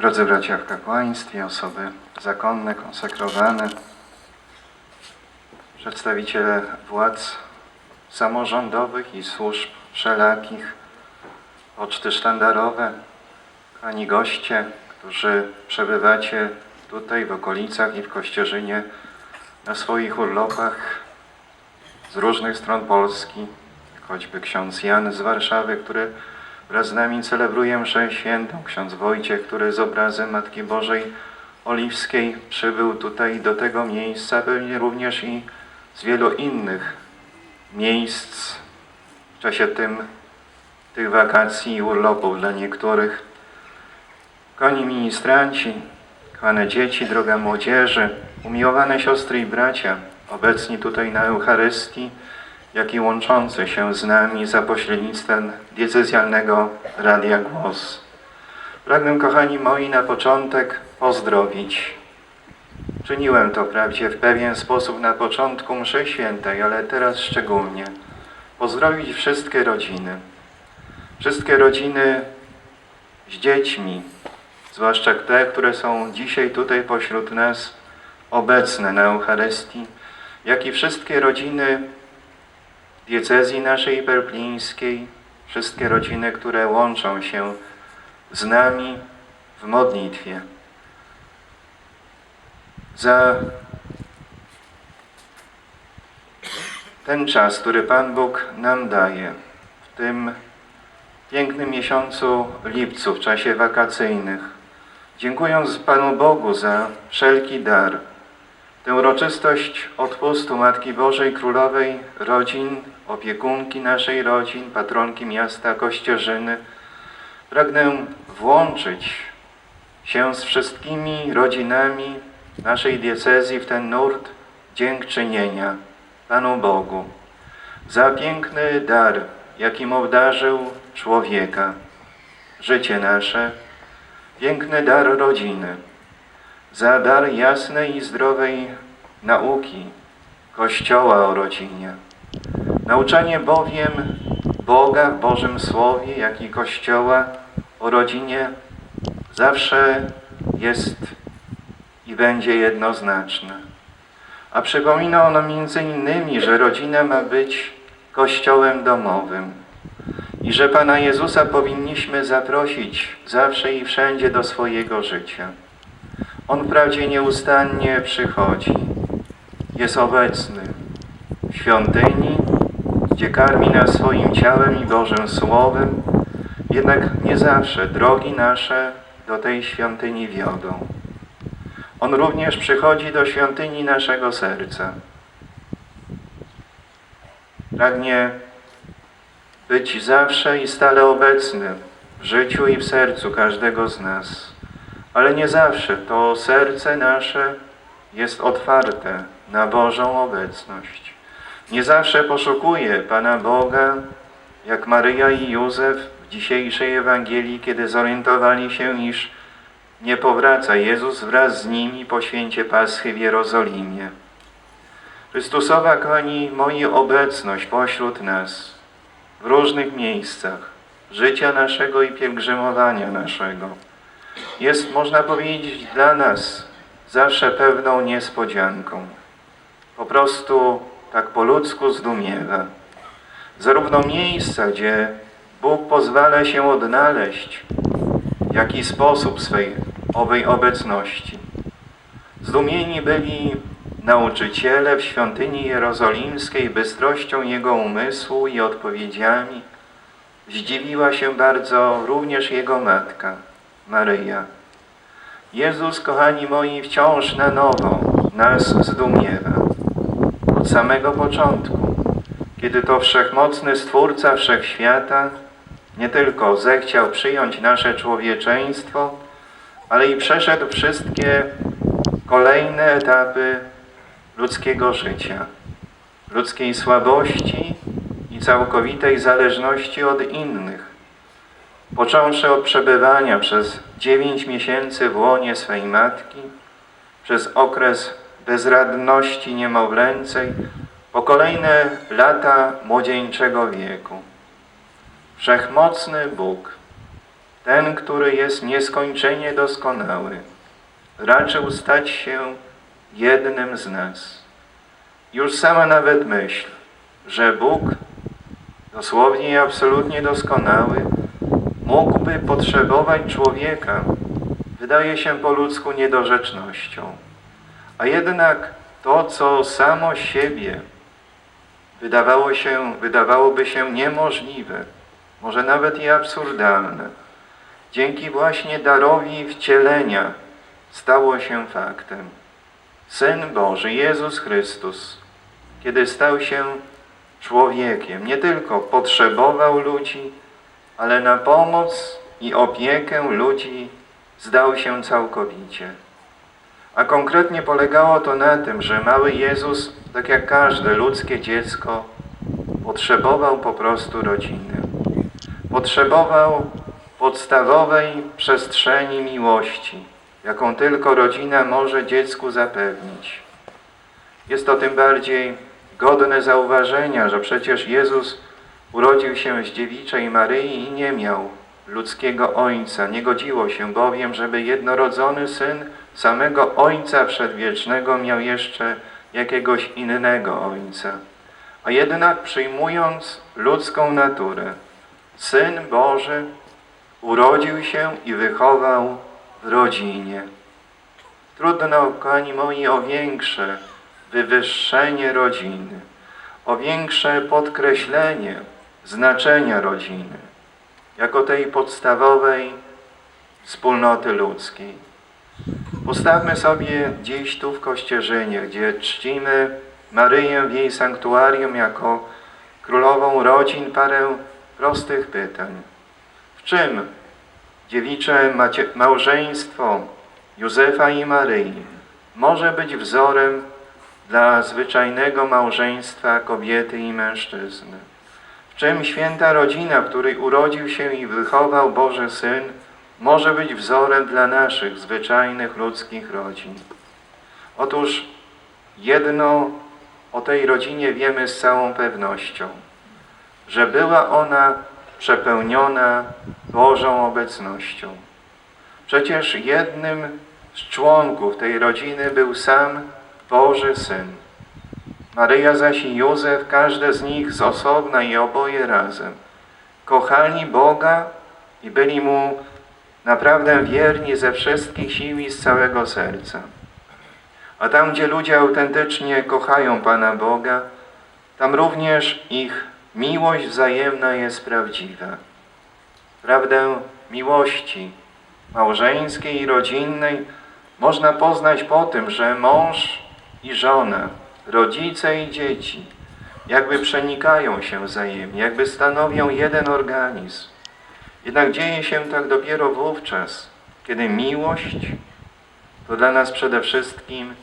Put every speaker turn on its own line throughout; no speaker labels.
Drodzy bracia w kapłaństwie, osoby zakonne, konsekrowane, przedstawiciele władz samorządowych i służb wszelakich, poczty sztandarowe, kochani goście, którzy przebywacie tutaj w okolicach i w Kościerzynie na swoich urlopach z różnych stron Polski, choćby ksiądz Jan z Warszawy, który wraz z nami celebruje mszę świętą, ksiądz Wojciech, który z obrazem Matki Bożej Oliwskiej przybył tutaj do tego miejsca, pewnie również i z wielu innych miejsc w czasie tym, tych wakacji i urlopów dla niektórych. Koni ministranci, kochane dzieci, droga młodzieży, umiłowane siostry i bracia, obecni tutaj na Eucharystii, jak i łączący się z nami za pośrednictwem diecezjalnego Radia Głos. Pragnę, kochani moi, na początek pozdrowić. Czyniłem to wprawdzie w pewien sposób na początku mszy świętej, ale teraz szczególnie. Pozdrowić wszystkie rodziny. Wszystkie rodziny z dziećmi, zwłaszcza te, które są dzisiaj tutaj pośród nas obecne na Eucharystii, jak i wszystkie rodziny diecezji naszej perplińskiej, wszystkie rodziny, które łączą się z nami w modlitwie. Za ten czas, który Pan Bóg nam daje w tym pięknym miesiącu lipcu, w czasie wakacyjnych, dziękując Panu Bogu za wszelki dar, tę uroczystość odpustu Matki Bożej Królowej rodzin, opiekunki naszej rodzin, patronki miasta Kościerzyny, pragnę włączyć się z wszystkimi rodzinami naszej diecezji w ten nurt dziękczynienia Panu Bogu za piękny dar, jakim obdarzył człowieka, życie nasze, piękny dar rodziny za dar jasnej i zdrowej nauki Kościoła o rodzinie. Nauczanie bowiem Boga w Bożym Słowie, jak i Kościoła o rodzinie zawsze jest i będzie jednoznaczne. A przypomina ono między innymi, że rodzina ma być kościołem domowym i że Pana Jezusa powinniśmy zaprosić zawsze i wszędzie do swojego życia. On wprawdzie nieustannie przychodzi, jest obecny w świątyni, gdzie karmi nas swoim ciałem i Bożym Słowem, jednak nie zawsze drogi nasze do tej świątyni wiodą. On również przychodzi do świątyni naszego serca. Pragnie być zawsze i stale obecny w życiu i w sercu każdego z nas. Ale nie zawsze to serce nasze jest otwarte na Bożą obecność. Nie zawsze poszukuje Pana Boga, jak Maryja i Józef w dzisiejszej Ewangelii, kiedy zorientowali się, iż nie powraca Jezus wraz z nimi po święcie Paschy w Jerozolimie. Chrystusowa, kochani moi, obecność pośród nas w różnych miejscach życia naszego i pielgrzymowania naszego jest, można powiedzieć, dla nas zawsze pewną niespodzianką. Po prostu tak po ludzku zdumiewa. Zarówno miejsca, gdzie Bóg pozwala się odnaleźć, w jaki sposób swej owej obecności. Zdumieni byli nauczyciele w świątyni jerozolimskiej bystrością Jego umysłu i odpowiedziami. Zdziwiła się bardzo również Jego matka, Maryja. Jezus, kochani moi, wciąż na nowo nas zdumiewa. Od samego początku, kiedy to Wszechmocny Stwórca Wszechświata nie tylko zechciał przyjąć nasze człowieczeństwo, ale i przeszedł wszystkie kolejne etapy ludzkiego życia, ludzkiej słabości i całkowitej zależności od innych. Począwszy od przebywania przez dziewięć miesięcy w łonie swej matki, przez okres bezradności niemowlęcej, po kolejne lata młodzieńczego wieku. Wszechmocny Bóg ten, który jest nieskończenie doskonały, raczył stać się jednym z nas. Już sama nawet myśl, że Bóg, dosłownie i absolutnie doskonały, mógłby potrzebować człowieka, wydaje się po ludzku niedorzecznością. A jednak to, co samo siebie wydawało się, wydawałoby się niemożliwe, może nawet i absurdalne, dzięki właśnie darowi wcielenia stało się faktem. Syn Boży, Jezus Chrystus, kiedy stał się człowiekiem, nie tylko potrzebował ludzi, ale na pomoc i opiekę ludzi zdał się całkowicie. A konkretnie polegało to na tym, że mały Jezus, tak jak każde ludzkie dziecko, potrzebował po prostu rodziny. Potrzebował podstawowej przestrzeni miłości, jaką tylko rodzina może dziecku zapewnić. Jest to tym bardziej godne zauważenia, że przecież Jezus urodził się z dziewiczej Maryi i nie miał ludzkiego ojca. Nie godziło się bowiem, żeby jednorodzony syn samego Ojca Przedwiecznego miał jeszcze jakiegoś innego Ojca. A jednak przyjmując ludzką naturę, Syn Boży urodził się i wychował w rodzinie. Trudno, kochani moi, o większe wywyższenie rodziny, o większe podkreślenie znaczenia rodziny, jako tej podstawowej wspólnoty ludzkiej. Postawmy sobie dziś tu w Kościerzynie, gdzie czcimy Maryję w jej sanktuarium jako królową rodzin, parę prostych pytań. W czym dziewicze małżeństwo Józefa i Maryi może być wzorem dla zwyczajnego małżeństwa kobiety i mężczyzny? Czym święta rodzina, w której urodził się i wychował Boży Syn, może być wzorem dla naszych zwyczajnych ludzkich rodzin? Otóż jedno o tej rodzinie wiemy z całą pewnością, że była ona przepełniona Bożą obecnością. Przecież jednym z członków tej rodziny był sam Boży Syn. Maryja zaś i Józef, każde z nich z osobna i oboje razem, kochali Boga i byli Mu naprawdę wierni ze wszystkich sił i z całego serca. A tam, gdzie ludzie autentycznie kochają Pana Boga, tam również ich miłość wzajemna jest prawdziwa. Prawdę miłości małżeńskiej i rodzinnej można poznać po tym, że mąż i żona, rodzice i dzieci jakby przenikają się wzajemnie, jakby stanowią jeden organizm. Jednak dzieje się tak dopiero wówczas, kiedy miłość to dla nas przede wszystkim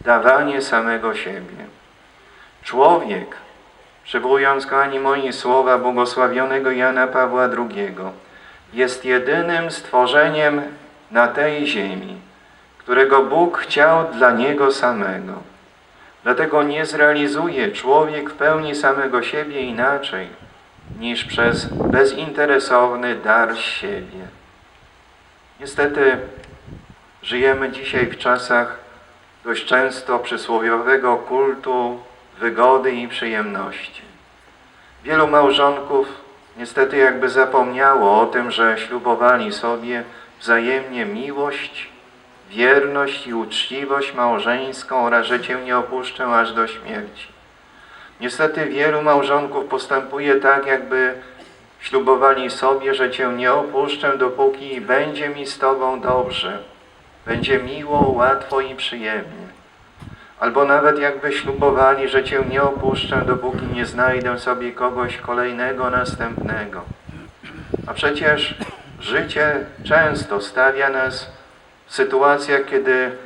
dawanie samego siebie. Człowiek, przywołując, kochani moi, słowa błogosławionego Jana Pawła II, jest jedynym stworzeniem na tej ziemi, którego Bóg chciał dla Niego samego. Dlatego nie zrealizuje człowiek w pełni samego siebie inaczej niż przez bezinteresowny dar siebie. Niestety żyjemy dzisiaj w czasach dość często przysłowiowego kultu wygody i przyjemności. Wielu małżonków niestety jakby zapomniało o tym, że ślubowali sobie wzajemnie miłość, wierność i uczciwość małżeńską oraz że Cię nie opuszczę aż do śmierci. Niestety wielu małżonków postępuje tak, jakby ślubowali sobie, że Cię nie opuszczę, dopóki będzie mi z Tobą dobrze będzie miło, łatwo i przyjemnie. Albo nawet jakby ślubowali, że Cię nie opuszczę, dopóki nie znajdę sobie kogoś kolejnego, następnego. A przecież życie często stawia nas w sytuacjach, kiedy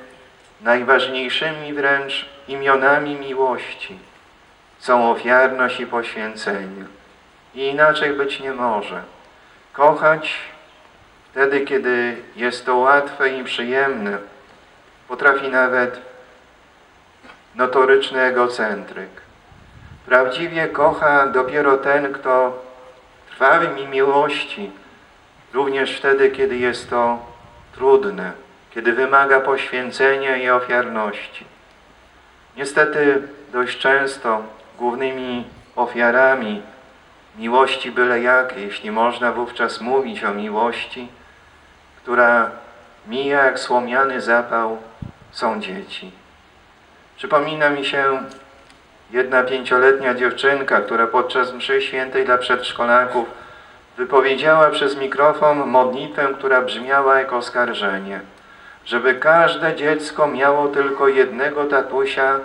najważniejszymi wręcz imionami miłości są ofiarność i poświęcenie. I inaczej być nie może. Kochać Wtedy, kiedy jest to łatwe i przyjemne, potrafi nawet notoryczny egocentryk. Prawdziwie kocha dopiero ten, kto trwałymi miłości również wtedy, kiedy jest to trudne, kiedy wymaga poświęcenia i ofiarności. Niestety dość często głównymi ofiarami miłości byle jakiej, jeśli można wówczas mówić o miłości, która mija jak słomiany zapał, są dzieci. Przypomina mi się jedna pięcioletnia dziewczynka, która podczas mszy świętej dla przedszkolaków wypowiedziała przez mikrofon modlitwę, która brzmiała jak oskarżenie, żeby każde dziecko miało tylko jednego tatusia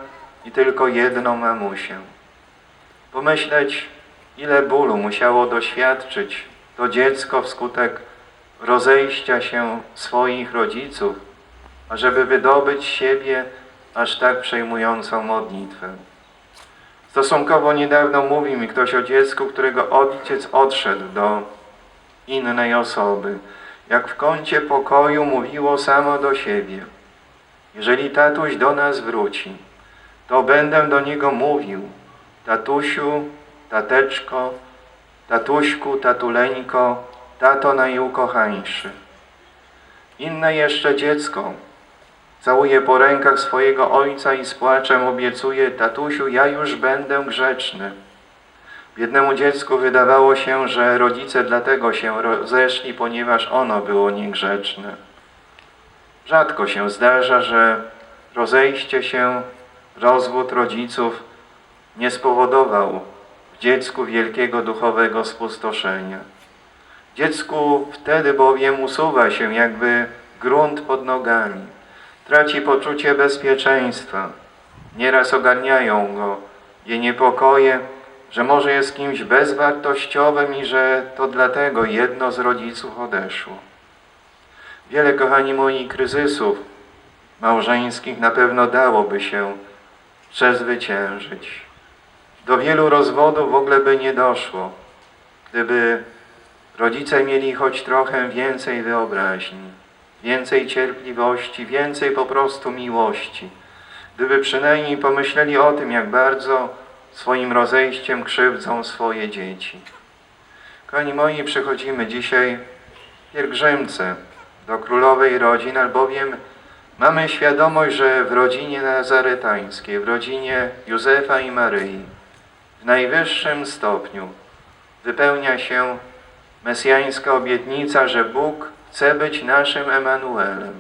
i tylko jedną mamusię. Pomyśleć, ile bólu musiało doświadczyć to dziecko wskutek rozejścia się swoich rodziców, ażeby wydobyć siebie aż tak przejmującą modlitwę. Stosunkowo niedawno mówił mi ktoś o dziecku, którego ojciec odszedł do innej osoby. Jak w kącie pokoju mówiło samo do siebie. Jeżeli tatuś do nas wróci, to będę do niego mówił. Tatusiu, tateczko, tatuśku, tatuleńko, tato najukochańszy. Inne jeszcze dziecko całuje po rękach swojego ojca i z płaczem obiecuje, tatusiu, ja już będę grzeczny. Biednemu dziecku wydawało się, że rodzice dlatego się rozeszli, ponieważ ono było niegrzeczne. Rzadko się zdarza, że rozejście się, rozwód rodziców nie spowodował w dziecku wielkiego duchowego spustoszenia. Dziecku wtedy bowiem usuwa się jakby grunt pod nogami. Traci poczucie bezpieczeństwa. Nieraz ogarniają go je niepokoje, że może jest kimś bezwartościowym i że to dlatego jedno z rodziców odeszło. Wiele, kochani moi, kryzysów małżeńskich na pewno dałoby się przezwyciężyć. Do wielu rozwodów w ogóle by nie doszło, gdyby rodzice mieli choć trochę więcej wyobraźni, więcej cierpliwości, więcej po prostu miłości. Gdyby przynajmniej pomyśleli o tym, jak bardzo swoim rozejściem krzywdzą swoje dzieci. Kochani moi, przychodzimy dzisiaj pielgrzymce do królowej rodzin, albowiem mamy świadomość, że w rodzinie nazaretańskiej, w rodzinie Józefa i Maryi, w najwyższym stopniu wypełnia się mesjańska obietnica, że Bóg chce być naszym Emanuelem,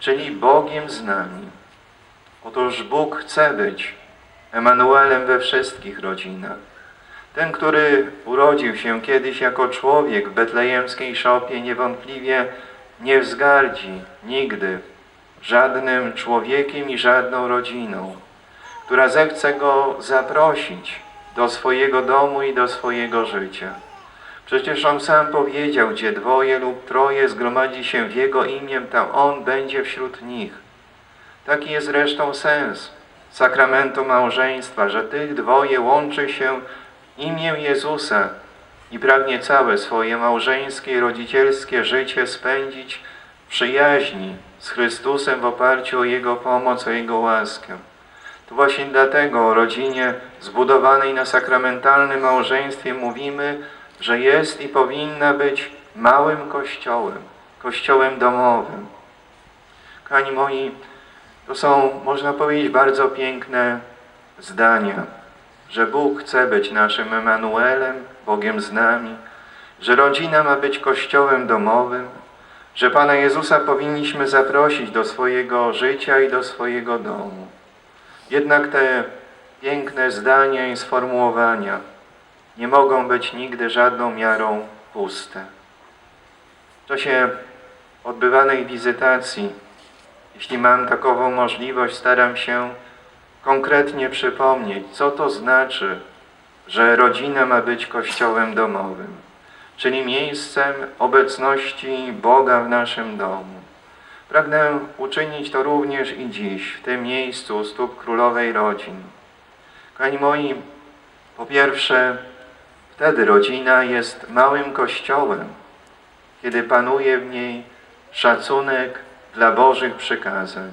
czyli Bogiem z nami. Otóż Bóg chce być Emanuelem we wszystkich rodzinach. Ten, który urodził się kiedyś jako człowiek w betlejemskiej szopie, niewątpliwie nie wzgardzi nigdy żadnym człowiekiem i żadną rodziną, która zechce go zaprosić do swojego domu i do swojego życia. Przecież On sam powiedział, gdzie dwoje lub troje zgromadzi się w Jego imię, tam On będzie wśród nich. Taki jest zresztą sens sakramentu małżeństwa, że tych dwoje łączy się imię Jezusa i pragnie całe swoje małżeńskie i rodzicielskie życie spędzić w przyjaźni z Chrystusem w oparciu o Jego pomoc, o Jego łaskę. To właśnie dlatego o rodzinie zbudowanej na sakramentalnym małżeństwie mówimy, że jest i powinna być małym kościołem, kościołem domowym. Kochani moi, to są, można powiedzieć, bardzo piękne zdania, że Bóg chce być naszym Emanuelem, Bogiem z nami, że rodzina ma być kościołem domowym, że Pana Jezusa powinniśmy zaprosić do swojego życia i do swojego domu. Jednak te piękne zdania i sformułowania nie mogą być nigdy żadną miarą puste. W czasie odbywanej wizytacji, jeśli mam takową możliwość, staram się konkretnie przypomnieć, co to znaczy, że rodzina ma być kościołem domowym, czyli miejscem obecności Boga w naszym domu. Pragnę uczynić to również i dziś, w tym miejscu u stóp Królowej Rodzin. Kochani moi, po pierwsze, wtedy rodzina jest małym kościołem, kiedy panuje w niej szacunek dla Bożych przykazań,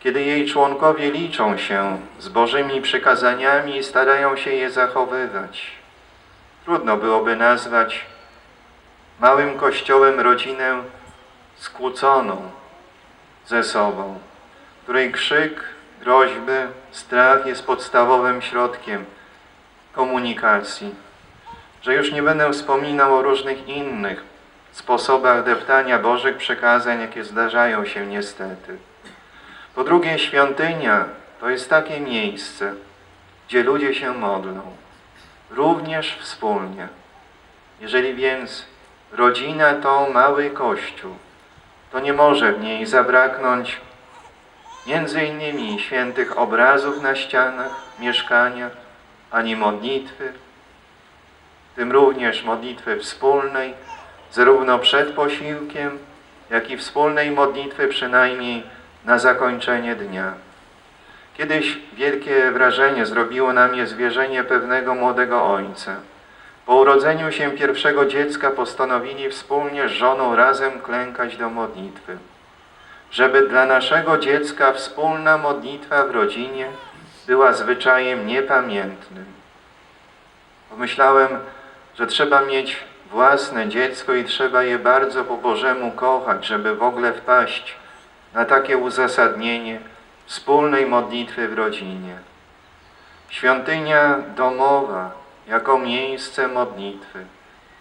kiedy jej członkowie liczą się z Bożymi przykazaniami i starają się je zachowywać. Trudno byłoby nazwać małym kościołem rodzinę skłóconą ze sobą, której krzyk, groźby, strach jest podstawowym środkiem komunikacji. Że już nie będę wspominał o różnych innych sposobach deptania Bożych przekazań, jakie zdarzają się niestety. Po drugie, świątynia to jest takie miejsce, gdzie ludzie się modlą, również wspólnie. Jeżeli więc rodzina to mały kościół, to nie może w niej zabraknąć między innymi świętych obrazów na ścianach mieszkania, ani modlitwy, w tym również modlitwy wspólnej, zarówno przed posiłkiem, jak i wspólnej modlitwy przynajmniej na zakończenie dnia. Kiedyś wielkie wrażenie zrobiło na mnie zwierzenie pewnego młodego ojca. Po urodzeniu się pierwszego dziecka postanowili wspólnie z żoną razem klękać do modlitwy. Żeby dla naszego dziecka wspólna modlitwa w rodzinie była zwyczajem niepamiętnym. Pomyślałem, że trzeba mieć własne dziecko i trzeba je bardzo po Bożemu kochać, żeby w ogóle wpaść na takie uzasadnienie wspólnej modlitwy w rodzinie. Świątynia domowa jako miejsce modlitwy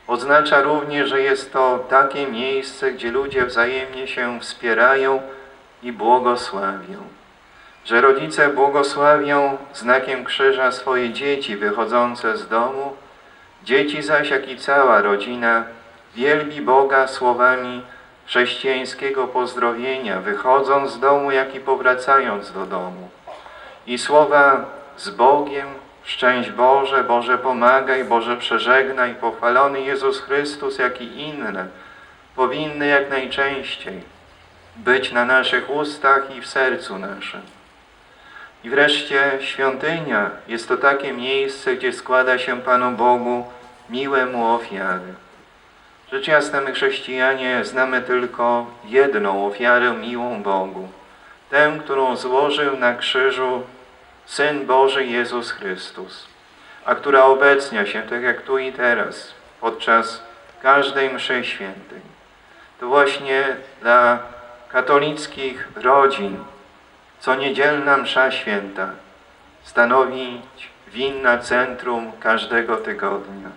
oznacza również, że jest to takie miejsce, gdzie ludzie wzajemnie się wspierają i błogosławią. Że rodzice błogosławią znakiem krzyża swoje dzieci wychodzące z domu, dzieci zaś, jak i cała rodzina wielbi Boga słowami chrześcijańskiego pozdrowienia, wychodząc z domu, jak i powracając do domu. I słowa z Bogiem, szczęść Boże, Boże pomagaj, Boże przeżegnaj, pochwalony Jezus Chrystus, jak i inne, powinny jak najczęściej być na naszych ustach i w sercu naszym. I wreszcie świątynia jest to takie miejsce, gdzie składa się Panu Bogu miłe Mu ofiary. Rzecz jasna, my chrześcijanie znamy tylko jedną ofiarę miłą Bogu. Tę, którą złożył na krzyżu Syn Boży Jezus Chrystus, a która obecnia się, tak jak tu i teraz, podczas każdej mszy świętej. To właśnie dla katolickich rodzin co niedzielna msza święta stanowi winna centrum każdego tygodnia.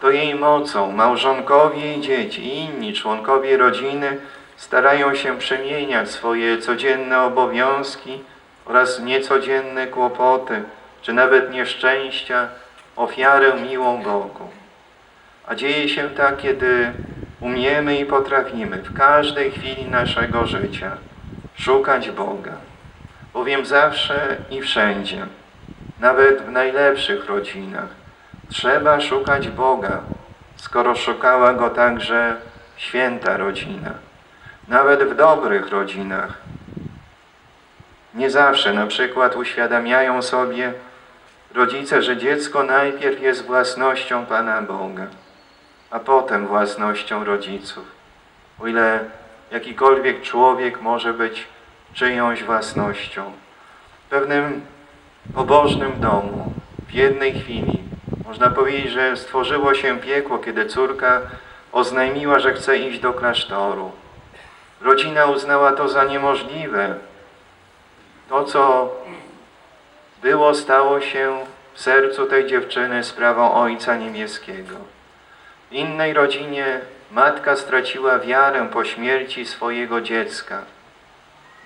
To jej mocą małżonkowie i dzieci i inni członkowie rodziny starają się przemieniać swoje codzienne obowiązki oraz niecodzienne kłopoty, czy nawet nieszczęścia, ofiarę miłą Bogu. A dzieje się tak, kiedy umiemy i potrafimy w każdej chwili naszego życia szukać Boga. Bowiem zawsze i wszędzie, nawet w najlepszych rodzinach, trzeba szukać Boga, skoro szukała Go także święta rodzina. Nawet w dobrych rodzinach. Nie zawsze na przykład uświadamiają sobie rodzice, że dziecko najpierw jest własnością Pana Boga, a potem własnością rodziców. O ile jakikolwiek człowiek może być czyjąś własnością. W pewnym pobożnym domu, w jednej chwili, można powiedzieć, że stworzyło się piekło, kiedy córka oznajmiła, że chce iść do klasztoru. Rodzina uznała to za niemożliwe. To, co było, stało się w sercu tej dziewczyny sprawą Ojca Niebieskiego. W innej rodzinie matka straciła wiarę po śmierci swojego dziecka.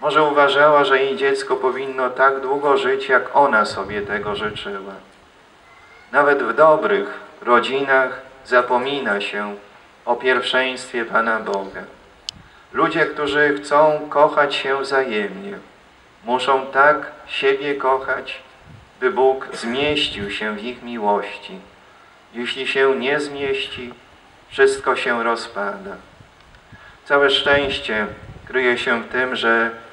Może uważała, że jej dziecko powinno tak długo żyć, jak ona sobie tego życzyła. Nawet w dobrych rodzinach zapomina się o pierwszeństwie Pana Boga. Ludzie, którzy chcą kochać się wzajemnie, muszą tak siebie kochać, by Bóg zmieścił się w ich miłości. Jeśli się nie zmieści, wszystko się rozpada. Całe szczęście kryje się w tym, że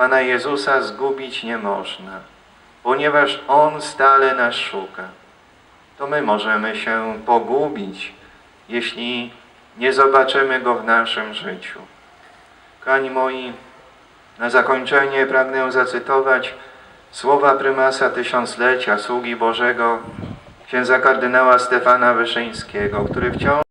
Pana Jezusa zgubić nie można, ponieważ On stale nas szuka. To my możemy się pogubić, jeśli nie zobaczymy Go w naszym życiu. Kochani moi, na zakończenie pragnę zacytować słowa prymasa tysiąclecia, sługi Bożego, księdza kardynała Stefana Wyszyńskiego, który wciąż